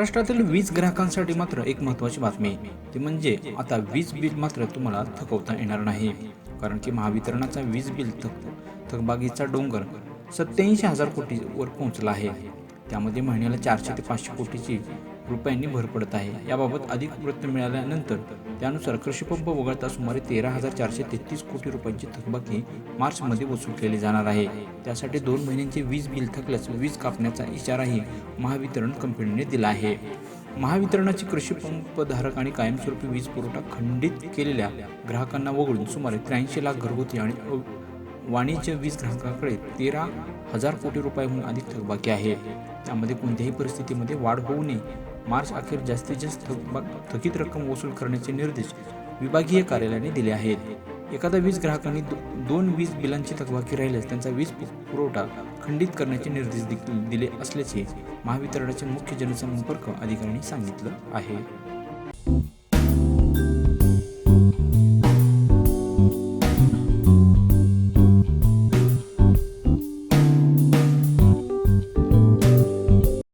महाराष्ट्रातील वीज ग्राहकांसाठी मात्र एक महत्त्वाची बातमी. ती म्हणजे आता वीज बिल मात्र तुम्हाला थकवता येणार नाही. कारण की महावितरणाचा वीज बिल थक थकबागीचा डोंगर सत्याऐंशी हजार कोटीवर पोहोचला आहे. त्यामध्ये महिन्याला चारशे ते पाचशे कोटीची रुपयांनी भर पडत आहे. याबाबत अधिक वृत्त मिळाल्यानंतर त्यानुसार कृषीपंप वगळता सुमारे तेरा हजार चारशे तेहतीस कोटी रुपयांची थकबाकी मार्चमध्ये वसूल केली जाणार आहे. त्यासाठी दोन महिन्यांचे वीज बिल थकल्यास वीज कापण्याचा इशाराही महावितरण कंपनीने दिला आहे. महावितरणाची कृषी पंपधारक आणि कायमस्वरूपी वीज पुरवठा खंडित केलेल्या ग्राहकांना वगळून सुमारे त्र्याऐंशी लाख घरगुती आणि वाणिज्य वीज ग्राहकाकडे तेरा हजार कोटी रुपयाहून अधिक थकबाकी आहे. त्यामध्ये कोणत्याही परिस्थितीमध्ये वाढ होऊ नये. मार्च अखेर जास्तीत जास्त थकबा थकीत रक्कम वसूल करण्याचे निर्देश विभागीय कार्यालयाने दिले आहेत. एखाद्या वीज ग्राहकांनी दो, दोन वीज बिलांची थकबाकी राहिल्यास त्यांचा वीज पुरवठा खंडित करण्याचे निर्देश देखील दिले असल्याचे महावितरणाचे मुख्य जनसंपर्क अधिकाऱ्यांनी सांगितलं आहे.